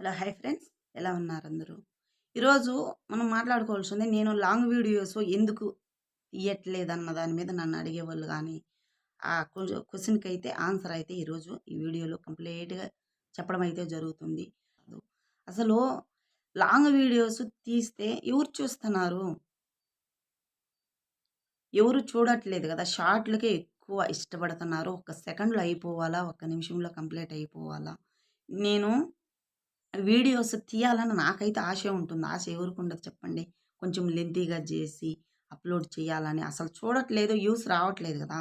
Hello hi friends. ఎలా ఉన్నారు అందరూ? ఈరోజు మనం మాట్లాడుకోవాల్సింది నేను లాంగ్ వీడియోస్ ఎందుకు తీయట్లేదు అన్న దాని మీద నన్ను అడిగేవాళ్ళు కానీ ఆ క్వశ్చన్కి అయితే ఆన్సర్ అయితే ఈరోజు ఈ వీడియోలో కంప్లీట్గా చెప్పడం అయితే జరుగుతుంది. అసలు లాంగ్ వీడియోస్ తీస్తే ఎవరు చూస్తున్నారు? ఎవరు చూడట్లేదు కదా షార్ట్లకే ఎక్కువ ఇష్టపడుతున్నారు. ఒక సెకండ్లో అయిపోవాలా? ఒక నిమిషంలో కంప్లీట్ అయిపోవాలా? నేను వీడియోస్ తీయాలని నాకైతే ఆశ ఉంటుంది. ఆశ ఎవరికి ఉండదు చెప్పండి. కొంచెం లెంతీగా చేసి అప్లోడ్ చేయాలని. అసలు చూడట్లేదు యూస్ రావట్లేదు కదా.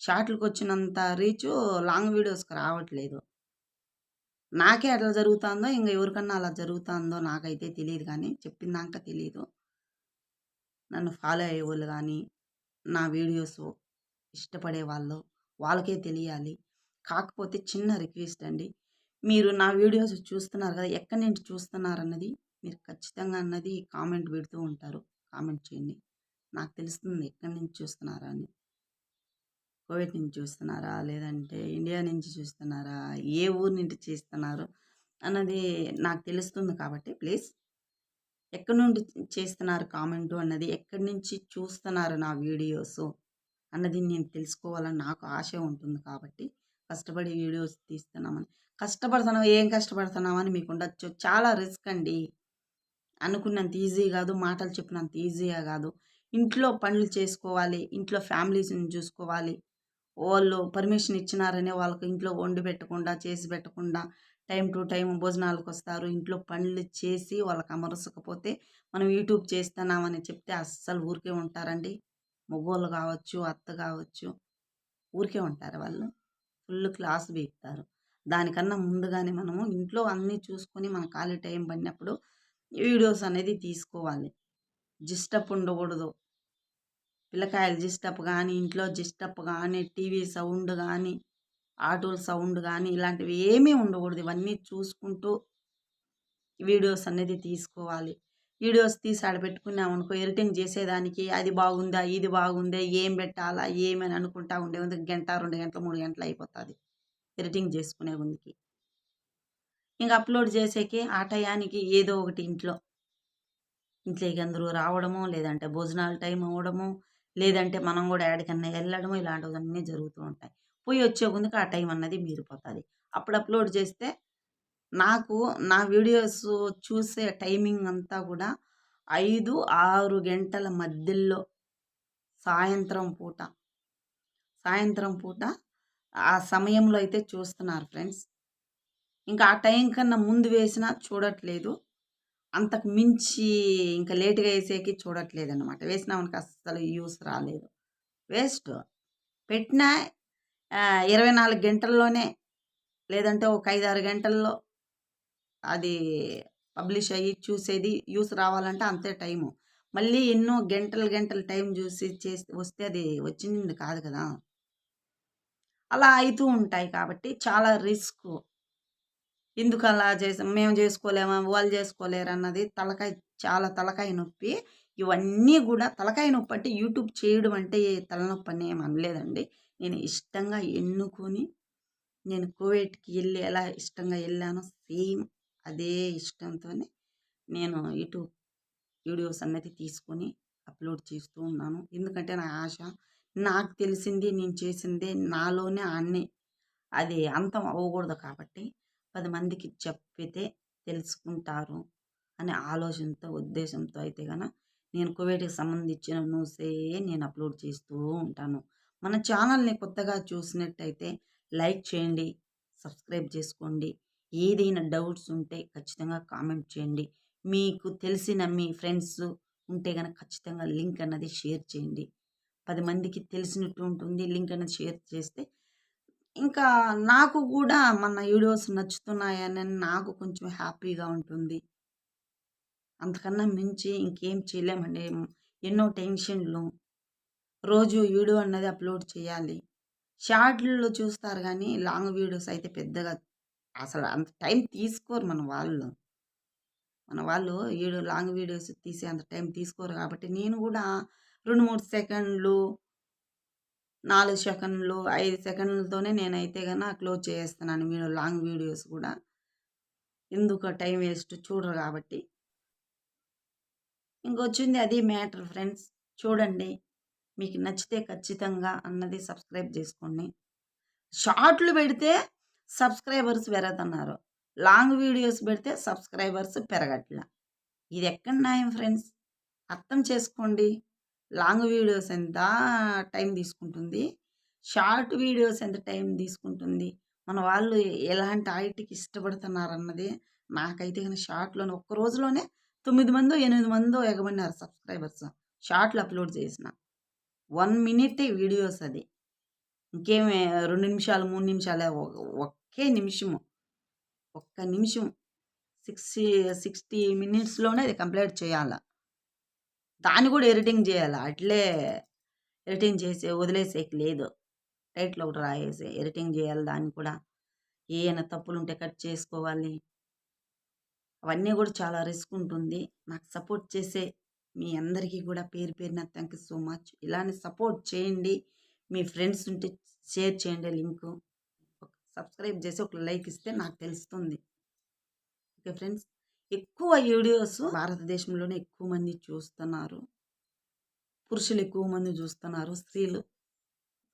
షార్ట్లకు వచ్చినంత రీచ్ లాంగ్ వీడియోస్కి రావట్లేదు. నాకే అట్లా జరుగుతుందో ఇంకా ఎవరికన్నా అలా జరుగుతుందో నాకైతే తెలియదు కానీ చెప్పిందాక తెలియదు నన్ను ఫాలో అయ్యేవాళ్ళు కానీ నా వీడియోస్ ఇష్టపడే వాళ్ళు వాళ్ళకే తెలియాలి. కాకపోతే చిన్న రిక్వెస్ట్ అండి. మీరు నా వీడియోస్ చూస్తున్నారు కదా ఎక్కడి నుంచి చూస్తున్నారు అన్నది మీరు ఖచ్చితంగా అన్నది కామెంట్ పెడుతూ ఉంటారు. కామెంట్ చేయండి. నాకు తెలుస్తుంది ఎక్కడి నుంచి చూస్తున్నారా అని. కోవిడ్ నుంచి చూస్తున్నారా? లేదంటే ఇండియా నుంచి చూస్తున్నారా? ఏ ఊరు నుంచి చేస్తున్నారు అన్నది నాకు తెలుస్తుంది కాబట్టి ప్లీజ్. ఎక్కడి నుండి చేస్తున్నారు కామెంటు అన్నది ఎక్కడి నుంచి చూస్తున్నారు నా వీడియోస్ అన్నది నేను తెలుసుకోవాలని నాకు ఆశ ఉంటుంది కాబట్టి కష్టపడి వీడియోస్ తీస్తున్నామని. కష్టపడుతున్నావు ఏం కష్టపడుతున్నామని మీకు ఉండొచ్చు. చాలా రిస్క్ అండి. అనుకున్నంత ఈజీ కాదు మాటలు చెప్పినంత ఈజీగా కాదు. ఇంట్లో పనులు చేసుకోవాలి ఇంట్లో ఫ్యామిలీస్ని చూసుకోవాలి. వాళ్ళు పర్మిషన్ ఇచ్చినారనే వాళ్ళకి ఇంట్లో వండి పెట్టకుండా చేసి పెట్టకుండా టైం టు టైం భోజనాలకు వస్తారు. ఇంట్లో పనులు చేసి వాళ్ళకి అమరసకపోతే మనం యూట్యూబ్ చేస్తున్నామని చెప్తే అస్సలు ఊరికే ఉంటారండి. మగవాళ్ళు కావచ్చు అత్త కావచ్చు ఊరికే ఉంటారు వాళ్ళు. ఫుల్ క్లాస్ బీక్తారు. దానికన్నా ముందుగానే మనము ఇంట్లో అన్నీ చూసుకొని మన ఖాళీ టైం పడినప్పుడు వీడియోస్ అనేది తీసుకోవాలి. జిస్టప్ ఉండకూడదు. పిల్లకాయలు జిస్టప్ కానీ ఇంట్లో జిస్టప్ కానీ టీవీ సౌండ్ కానీ ఆటోల సౌండ్ కానీ ఇలాంటివి ఏమీ ఉండకూడదు. ఇవన్నీ చూసుకుంటూ వీడియోస్ అనేది తీసుకోవాలి. వీడియోస్ తీసి ఆడ పెట్టుకున్నామనుకో ఎడిటింగ్ చేసేదానికి అది బాగుందా ఇది బాగుందా ఏం పెట్టాలా ఏమని అనుకుంటా ఉండే గంట రెండు గంటలు మూడు గంటలు అయిపోతుంది ఎడిటింగ్ చేసుకునే ముందుకి. ఇంకా అప్లోడ్ చేసేకి ఆ టయానికి ఏదో ఒకటి ఇంట్లో ఇంట్లోకి అందరూ రావడము లేదంటే భోజనాల టైం అవ్వడము లేదంటే మనం కూడా ఎక్కడికన్నా వెళ్ళడము ఇలాంటివన్నీ జరుగుతూ ఉంటాయి. పోయి వచ్చే ముందుకు ఆ టైం అన్నది మీరిపోతుంది. అప్పుడు అప్లోడ్ చేస్తే నాకు నా వీడియోస్ చూసే టైమింగ్ అంతా కూడా ఐదు ఆరు గంటల మధ్యలో సాయంత్రం పూట. సాయంత్రం పూట ఆ సమయంలో అయితే చూస్తున్నారు ఫ్రెండ్స్. ఇంకా ఆ టైం కన్నా ముందు వేసినా చూడట్లేదు. అంతకు మించి ఇంకా లేట్గా వేసేకి చూడట్లేదు అనమాట వేసినామనికి అస్సలు యూస్ రాలేదు. వేస్ట్. పెట్టిన ఇరవై నాలుగు గంటల్లోనే లేదంటే ఒక ఐదు ఆరు గంటల్లో అది పబ్లిష్ అయ్యి చూసేది యూస్ రావాలంటే అంతే టైము. మళ్ళీ ఎన్నో గంటలు గంటలు టైం చూసి చేసి వస్తే అది వచ్చింది కాదు కదా. అలా అవుతూ ఉంటాయి కాబట్టి చాలా రిస్క్. ఎందుకు అలా చేసాం? మేము చేసుకోలేమా? వాళ్ళు చేసుకోలేరు? అన్నది తలకాయ చాలా తలకాయ నొప్పి. ఇవన్నీ కూడా తలకాయ నొప్పి అంటే యూట్యూబ్ చేయడం అంటే తలనొప్పి అని ఏమి అనలేదండి. నేను ఇష్టంగా ఎన్నుకొని నేను కోవిడ్కి వెళ్ళి ఎలా ఇష్టంగా వెళ్ళానో సేమ్ అదే ఇష్టంతోనే నేను యూట్యూబ్ వీడియోస్ అన్నది తీసుకొని అప్లోడ్ చేస్తూ ఉన్నాను. ఎందుకంటే నా ఆశ నాకు తెలిసింది నేను చేసిందే నాలోనే అన్నీ. అది అంతం అవ్వకూడదు కాబట్టి పది మందికి చెప్పితే తెలుసుకుంటారు అనే ఆలోచనతో ఉద్దేశంతో అయితే కన నేను కోవిడ్కి సంబంధించిన న్యూసే నేను అప్లోడ్ చేస్తూ ఉంటాను. మన ఛానల్ని కొత్తగా చూసినట్టయితే లైక్ చేయండి సబ్స్క్రైబ్ చేసుకోండి. ఏదైనా డౌట్స్ ఉంటే ఖచ్చితంగా కామెంట్ చేయండి. మీకు తెలిసిన మీ ఫ్రెండ్స్ ఉంటే కనుక ఖచ్చితంగా లింక్ అన్నది షేర్ చేయండి. పది మందికి తెలిసినట్టు ఉంటుంది. లింక్ అనేది షేర్ చేస్తే ఇంకా నాకు కూడా మన వీడియోస్ నచ్చుతున్నాయని నాకు కొంచెం హ్యాపీగా ఉంటుంది. అంతకన్నా మించి ఇంకేం చేయలేమండి. ఎన్నో టెన్షన్లు. రోజు వీడియో అన్నది అప్లోడ్ చేయాలి. షార్ట్లో చూస్తారు కానీ లాంగ్ వీడియోస్ అయితే పెద్దగా అసలు అంత టైం తీసుకోరు మన వాళ్ళు. మన వాళ్ళు వీడియో లాంగ్ వీడియోస్ తీసే అంత టైం తీసుకోరు కాబట్టి నేను కూడా రెండు మూడు సెకండ్లు నాలుగు సెకండ్లు ఐదు సెకండ్లతోనే నేనైతే కన్నా క్లోజ్ చేస్తున్నాను వీడియో లాంగ్ వీడియోస్ కూడా. ఎందుకు టైం వేస్ట్ చూడరు కాబట్టి. ఇంకొచ్చింది అది మ్యాటర్ ఫ్రెండ్స్. చూడండి మీకు నచ్చితే ఖచ్చితంగా అన్నది సబ్స్క్రైబ్ చేసుకోండి. షార్ట్లు పెడితే సబ్స్క్రైబర్స్ పెరగతున్నారు. లాంగ్ వీడియోస్ పెడితే సబ్స్క్రైబర్స్ పెరగట్ల. ఇది ఎక్కడ న్యాయం ఫ్రెండ్స్? అర్థం చేసుకోండి. లాంగ్ వీడియోస్ ఎంత టైం తీసుకుంటుంది? షార్ట్ వీడియోస్ ఎంత టైం తీసుకుంటుంది? మన వాళ్ళు ఎలాంటి ఆయిట్కి ఇష్టపడుతున్నారు అన్నది నాకైతే కానీ షార్ట్లోనే ఒక్క రోజులోనే తొమ్మిది మందో ఎనిమిది మందో ఎగబడినారు సబ్స్క్రైబర్స్. షార్ట్లు అప్లోడ్ చేసిన. వన్ మినిట్ వీడియోస్ అది. ఇంకేమి రెండు నిమిషాలు మూడు నిమిషాలే ఒక ఒకే నిమిషము. ఒక్క నిమిషం. సిక్స్టీ సిక్స్టీ మినిట్స్లోనే అది కంప్లీట్ చేయాల? దాన్ని కూడా ఎడిటింగ్ చేయాలి? అట్లే ఎడిటింగ్ చేసి వదిలేసేకి లేదు. టైట్లో ఒకటి రాయేసి ఎడిటింగ్ చేయాలి దాన్ని కూడా. ఏమైనా తప్పులు ఉంటే కట్ చేసుకోవాలి. అవన్నీ కూడా చాలా రిస్క్ ఉంటుంది. నాకు సపోర్ట్ చేసే మీ అందరికీ కూడా పేరు పేరున థ్యాంక్ యూ సో మచ్. ఇలానే సపోర్ట్ చేయండి. మీ ఫ్రెండ్స్ ఉంటే షేర్ చేయండి లింకు. సబ్స్క్రైబ్ చేసి ఒక లైక్ ఇస్తే నాకు తెలుస్తుంది. ఓకే ఫ్రెండ్స్ ఎక్కువ వీడియోస్ భారతదేశంలోనే ఎక్కువ మంది చూస్తున్నారు. పురుషులు ఎక్కువ మంది చూస్తున్నారు. స్త్రీలు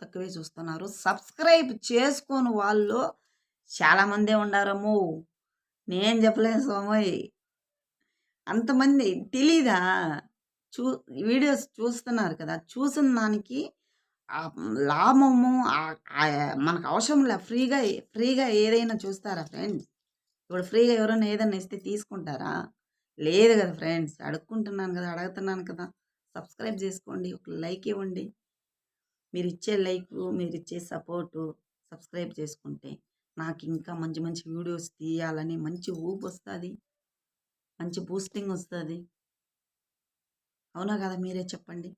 తక్కువే చూస్తున్నారు. సబ్స్క్రైబ్ చేసుకోని వాళ్ళు చాలామందే ఉండారమ్మో. నేను చెప్పలేను సోమయ్య అంతమంది తెలీదా? చూ వీడియోస్ చూస్తున్నారు కదా. చూసిన దానికి లాభము మనకు అవసరం లే. ఫ్రీగా ఫ్రీగా ఏదైనా చూస్తారా ఫ్రెండ్స్? ఇప్పుడు ఫ్రీగా ఎవరైనా ఏదైనా ఇస్తే తీసుకుంటారా? లేదు కదా ఫ్రెండ్స్. అడుక్కుంటున్నాను కదా అడుగుతున్నాను కదా. సబ్స్క్రైబ్ చేసుకోండి. ఒక లైక్ ఇవ్వండి. మీరు ఇచ్చే లైక్ మీరు ఇచ్చే సపోర్టు సబ్స్క్రైబ్ చేసుకుంటే నాకు ఇంకా మంచి మంచి వీడియోస్ తీయాలని మంచి ఊపు వస్తుంది. మంచి బూస్టింగ్ వస్తుంది. అవునా కదా మీరే చెప్పండి.